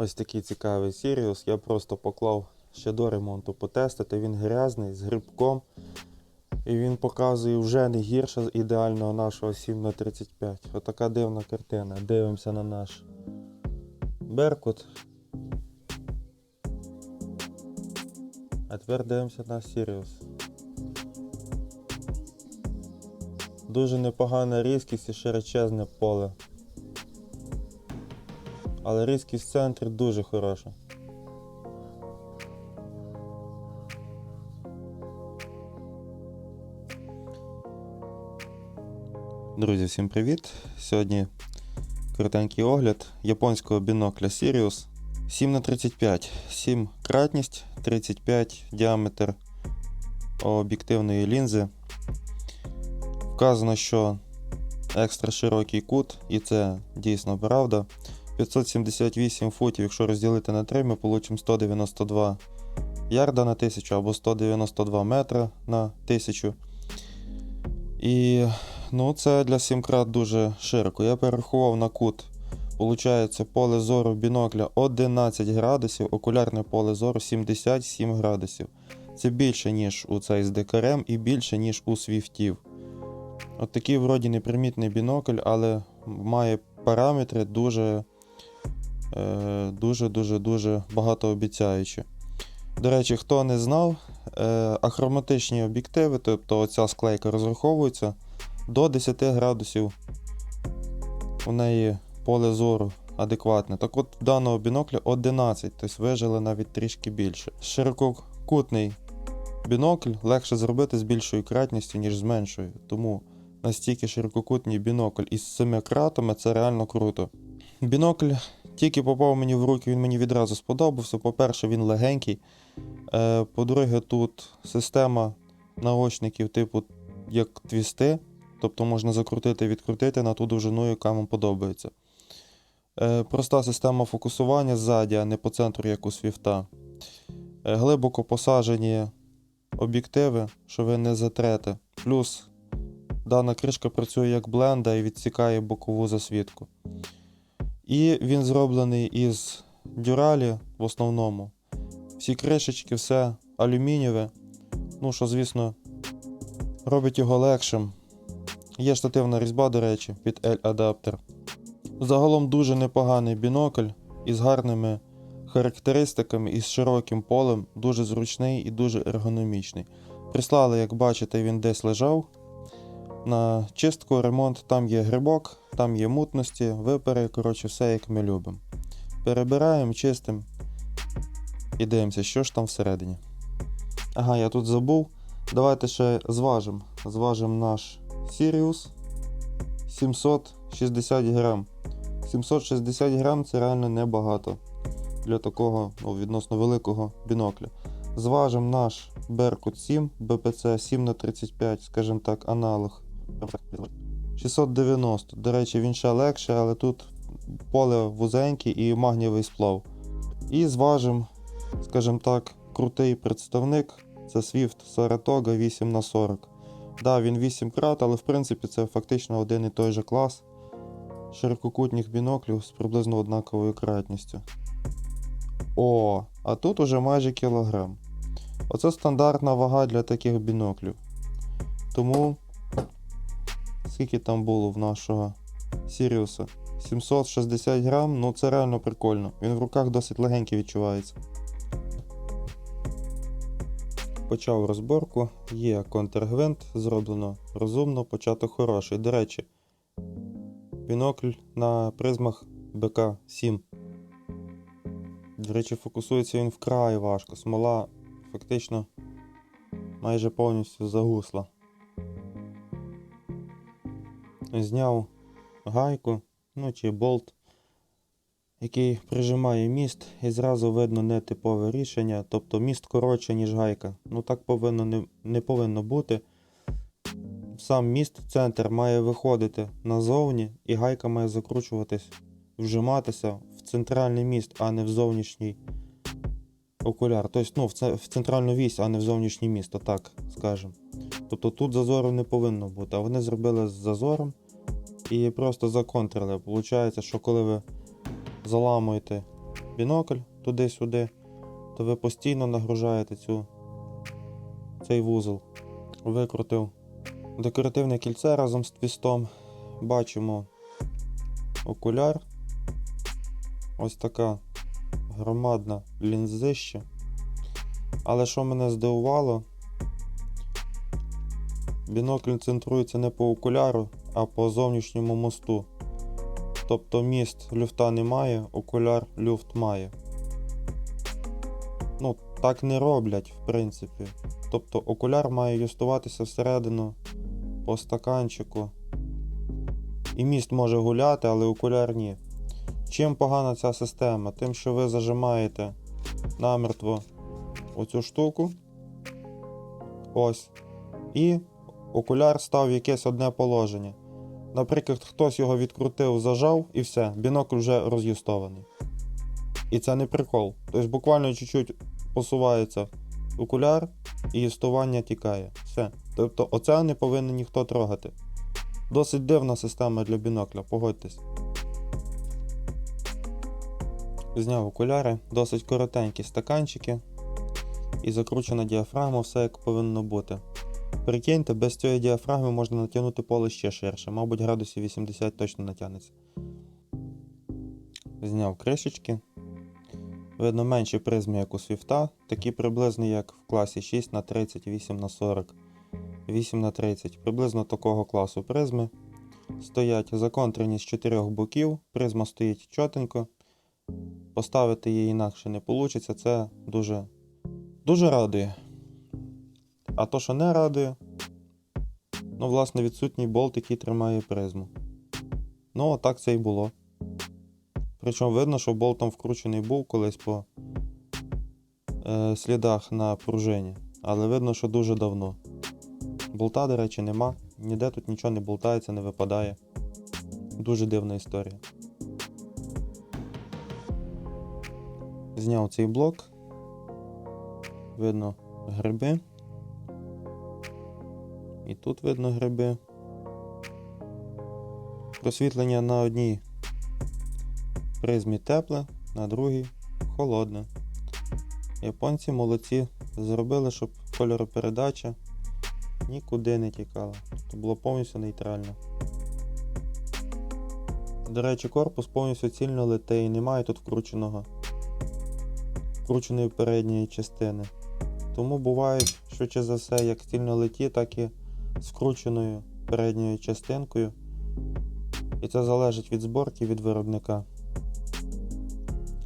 Ось такий цікавий Сіріус. Я просто поклав ще до ремонту потестити. Він грязний з грибком. І він показує вже не гірше ідеального нашого 7х35. Отака дивна картина. Дивимося на наш Беркут. А тепер дивимося на Сіріус. Дуже непогана різкість і широчезне поле. Але різкість в центрі дуже хороша. Друзі, всім привіт! Сьогодні коротенький огляд японського бінокля Sirius 7х35, 7 кратність, 35 діаметр об'єктивної лінзи. Вказано, що екстра широкий кут, і це дійсно правда. 578 футів, якщо розділити на 3, ми получимо 192 ярда на 1000 або 192 метра на 1000. І ну, це для 7 крат дуже широко. Я перерахував на кут. Получається поле зору бінокля 11 градусів, окулярне поле зору 77 градусів. Це більше, ніж у цей з декарем і більше, ніж у свіфтів. От такий вроді непримітний бінокль, але має параметри дуже е, дуже багатообіцяючі. До речі, хто не знав, е, ахроматичні об'єктиви, тобто оця склейка розраховується до 10 градусів. У неї поле зору адекватне. Так от даного бінокля 11, тобто вижили навіть трішки більше. Ширококутний бінокль легше зробити з більшою кратністю, ніж з меншою. Тому настільки ширококутний бінокль із 7 кратами це реально круто. Бінокль тільки попав мені в руки, він мені відразу сподобався. По-перше, він легенький. Е, По-друге, тут система наочників типу як твісти. Тобто можна закрутити відкрутити на ту довжину, яка вам подобається. Е, Проста система фокусування ззаді, а не по центру, як у свіфта. Е, Глибоко посажені об'єктиви, що ви не затрете. Плюс дана кришка працює як бленда і відсікає бокову засвітку. І він зроблений із дюралі в основному. Всі кришечки, все алюмінієве. Ну, що, звісно, робить його легшим. Є штативна різьба, до речі, під L-адаптер. Загалом дуже непоганий бінокль із гарними характеристиками і з широким полем, дуже зручний і дуже ергономічний. Прислали, як бачите, він десь лежав. На чистку, ремонт, там є грибок, там є мутності, випери, коротше, все як ми любимо. Перебираємо, чистимо і дивимося, що ж там всередині. Ага, я тут забув. Давайте ще зважимо. Зважимо наш Sirius 760 грам. 760 грам це реально небагато для такого ну, відносно великого бінокля. Зважимо наш Berkut 7 BPC 7 на 35 скажімо так, аналог. 690. До речі, він ще легше, але тут поле вузеньке і магнієвий сплав. І зважимо, скажімо так, крутий представник. Це Swift Saratoga 8 на 40 Да, він 8 крат, але в принципі це фактично один і той же клас ширококутних біноклів з приблизно однаковою кратністю. О, а тут уже майже кілограм. Оце стандартна вага для таких біноклів. Тому, скільки там було в нашого Сіріуса? 760 грам, ну це реально прикольно. Він в руках досить легенький відчувається. Почав розборку, є контргвинт, зроблено розумно, початок хороший. До речі, бінокль на призмах БК-7. До речі, фокусується він вкрай важко. Смола фактично майже повністю загусла. Зняв гайку, ну чи болт, який прижимає міст, і зразу видно нетипове рішення, тобто міст коротше, ніж гайка. Ну так повинно не, не повинно бути. Сам міст, центр має виходити назовні, і гайка має закручуватись, вжиматися в центральний міст, а не в зовнішній окуляр. Тобто, ну, в, це, в центральну вісь, а не в зовнішнє місто, так скажемо. Тобто тут зазору не повинно бути, а вони зробили з зазором і просто законтрили. Получається, що коли ви заламуєте бінокль туди-сюди, то ви постійно нагружаєте цю, цей вузол. Викрутив декоративне кільце разом з твістом. Бачимо окуляр. Ось така громадна лінзища. Але що мене здивувало, бінокль центрується не по окуляру, а по зовнішньому мосту. Тобто міст люфта немає, окуляр люфт має. Ну, так не роблять, в принципі. Тобто окуляр має юстуватися всередину по стаканчику. І міст може гуляти, але окуляр ні. Чим погана ця система? Тим, що ви зажимаєте намертво оцю штуку. Ось. І окуляр став в якесь одне положення. Наприклад, хтось його відкрутив, зажав і все, бінокль вже роз'юстований. І це не прикол. Тобто буквально чуть-чуть посувається окуляр і юстування тікає. Все. Тобто оце не повинен ніхто трогати. Досить дивна система для бінокля, погодьтесь. Зняв окуляри, досить коротенькі стаканчики і закручена діафрагма, все як повинно бути. Прикиньте, без цієї діафрагми можна натягнути поле ще ширше, мабуть, градусів 80 точно натягнеться. Зняв кришечки. Видно менші призми, як у свіфта, такі приблизно, як в класі 6 на 30, 8 на 40, 8 на 30. Приблизно такого класу призми. Стоять законтрені з чотирьох боків, призма стоїть чотенько. Поставити її інакше не вийде, це дуже, дуже радує. А то, що не радує, ну, власне, відсутній болт, який тримає призму. Ну, отак це і було. Причому видно, що болт там вкручений був колись по е, слідах на пружині. Але видно, що дуже давно. Болта, до речі, нема. Ніде тут нічого не болтається, не випадає. Дуже дивна історія. Зняв цей блок. Видно гриби. І тут видно гриби. Просвітлення на одній призмі тепле, на другій холодне. Японці молодці зробили, щоб кольоропередача нікуди не тікала. Тобто було повністю нейтрально. До речі, корпус повністю цільно летить, немає тут вкрученого вкрученої передньої частини. Тому бувають, швидше за все, як стільно леті, так і з вкрученою передньою частинкою. І це залежить від зборки від виробника.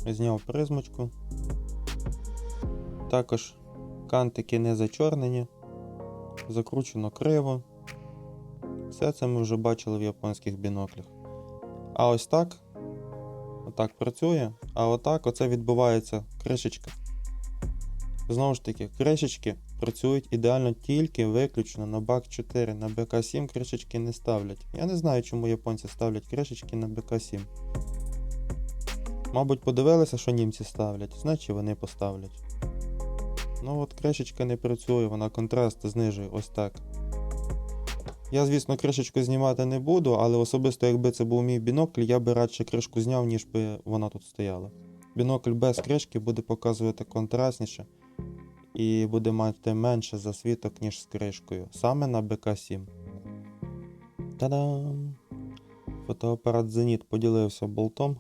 Зняв призмочку. Також кантики не зачорнені, закручено криво. Все це ми вже бачили в японських біноклях. А ось так, отак працює, а отак оце відбувається кришечка. Знову ж таки, кришечки працюють ідеально тільки виключно на бак 4. На БК7 кришечки не ставлять. Я не знаю, чому японці ставлять кришечки на БК7. Мабуть, подивилися, що німці ставлять, значить вони поставлять. Ну от кришечка не працює, вона контраст знижує ось так. Я, звісно, кришечку знімати не буду, але особисто, якби це був мій бінокль, я би радше кришку зняв, ніж би вона тут стояла. Бінокль без кришки буде показувати контрастніше і буде мати менше засвіток, ніж з кришкою. Саме на БК7. Та-дам! Фотоапарат Зеніт поділився болтом.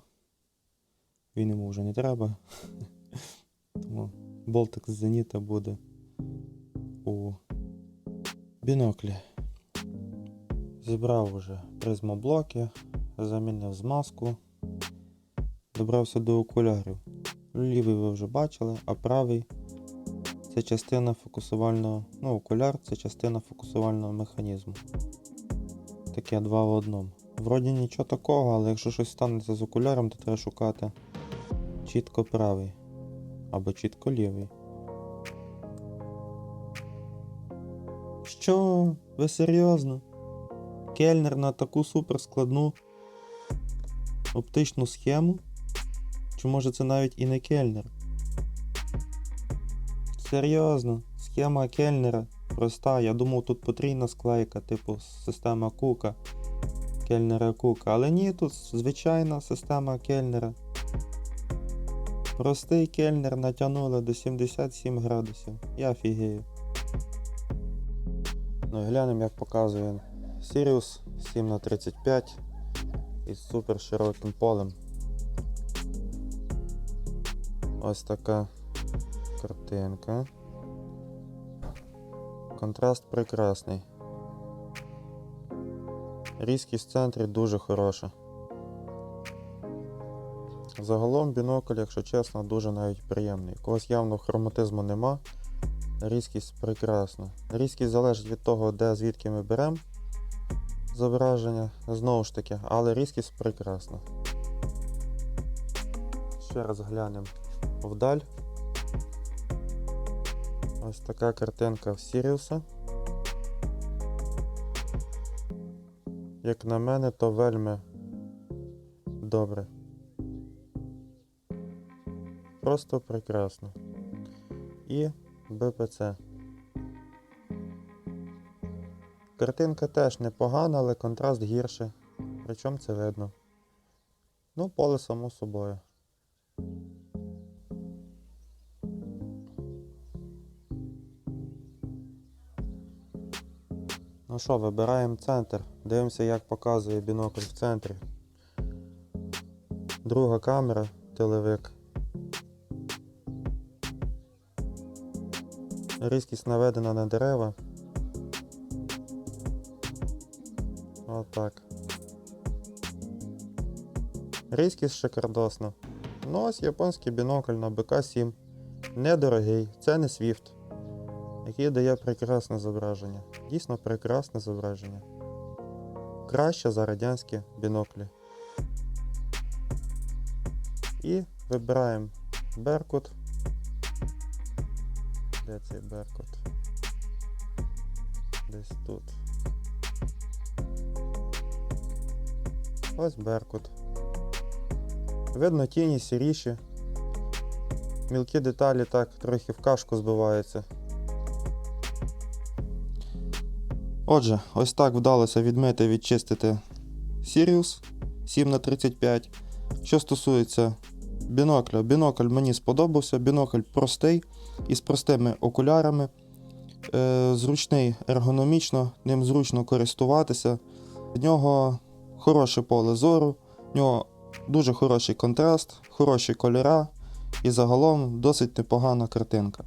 Він йому вже не треба. Тому болтик з Зеніта буде у біноклі. Зібрав уже призмоблоки, замінив змазку. Добрався до окулярів. Лівий ви вже бачили, а правий це частина фокусувального. Ну, окуляр це частина фокусувального механізму. Таке два в одному. Вроді нічого такого, але якщо щось станеться з окуляром, то треба шукати чітко правий або чітко лівий. Що? Ви серйозно? Кельнер на таку суперскладну оптичну схему? Чи може це навіть і не кельнер? Серйозно, схема кельнера проста. Я думав, тут потрійна склейка, типу система кука. Кельнера кука. Але ні, тут звичайна система кельнера. Простий кельнер натягнули до 77 градусів. Я фігію. Ну і глянемо, як показує Sirius 7х35 із супер широким полем. Ось така картинка. Контраст прекрасний. Різкість в центрі дуже хороша. Загалом бінокль, якщо чесно, дуже навіть приємний. Когось явно хроматизму нема. Різкість прекрасна. Різкість залежить від того, де звідки ми беремо зображення, знову ж таки, але різкість прекрасна. Ще раз глянемо вдаль. Ось така картинка в Сіріуса. Як на мене, то вельми добре. Просто прекрасно. І БПЦ. Картинка теж непогана, але контраст гірше. Причому це видно. Ну, поле само собою. Ну що, вибираємо центр. Дивимося, як показує бінокль в центрі. Друга камера, телевик. Різкість наведена на дерева. Отак. Різкість шикардосна. Ну ось японський бінокль на БК-7. Недорогий, це не Swift, який дає прекрасне зображення. Дійсно прекрасне зображення. Краще за радянські біноклі. І вибираємо Беркут. Де цей Беркут? Десь тут. Ось Беркут. Видно тіні сіріші. Мілкі деталі так трохи в кашку збиваються. Отже, ось так вдалося відмити відчистити Sirius 7х35. Що стосується бінокля, бінокль мені сподобався. Бінокль простий із простими окулярами. Е, зручний ергономічно, ним зручно користуватися. В нього хороше поле зору, в нього дуже хороший контраст, хороші кольора і загалом досить непогана картинка.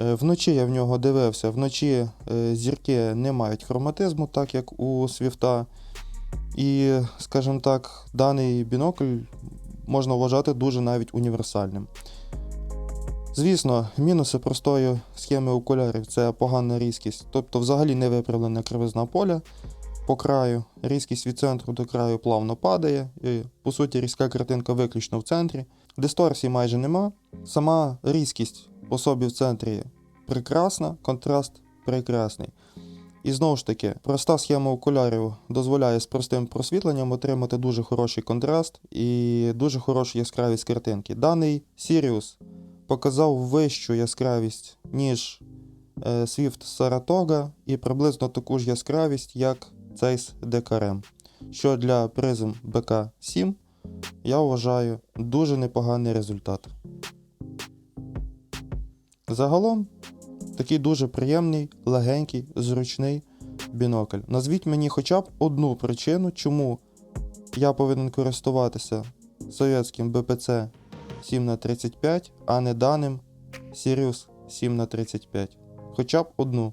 Е, Вночі я в нього дивився, вночі е, зірки не мають хроматизму, так як у Свіфта. І, скажімо так, даний бінокль можна вважати дуже навіть універсальним. Звісно, мінуси простої схеми окулярів це погана різкість, тобто взагалі не виправлена кривизна поля по краю, різкість від центру до краю плавно падає, і, по суті, різка картинка виключно в центрі. Дисторсії майже нема. Сама різкість по собі в центрі прекрасна, контраст прекрасний. І знову ж таки, проста схема окулярів дозволяє з простим просвітленням отримати дуже хороший контраст і дуже хорошу яскравість картинки. Даний Sirius показав вищу яскравість, ніж е, Swift Saratoga, і приблизно таку ж яскравість, як Zeiss DKRM. Що для призм BK7 я вважаю дуже непоганий результат. Загалом такий дуже приємний, легенький, зручний бінокль. Назвіть мені хоча б одну причину, чому я повинен користуватися совєтським БПЦ 7х35, а не даним Sirius 7х35. Хоча б одну.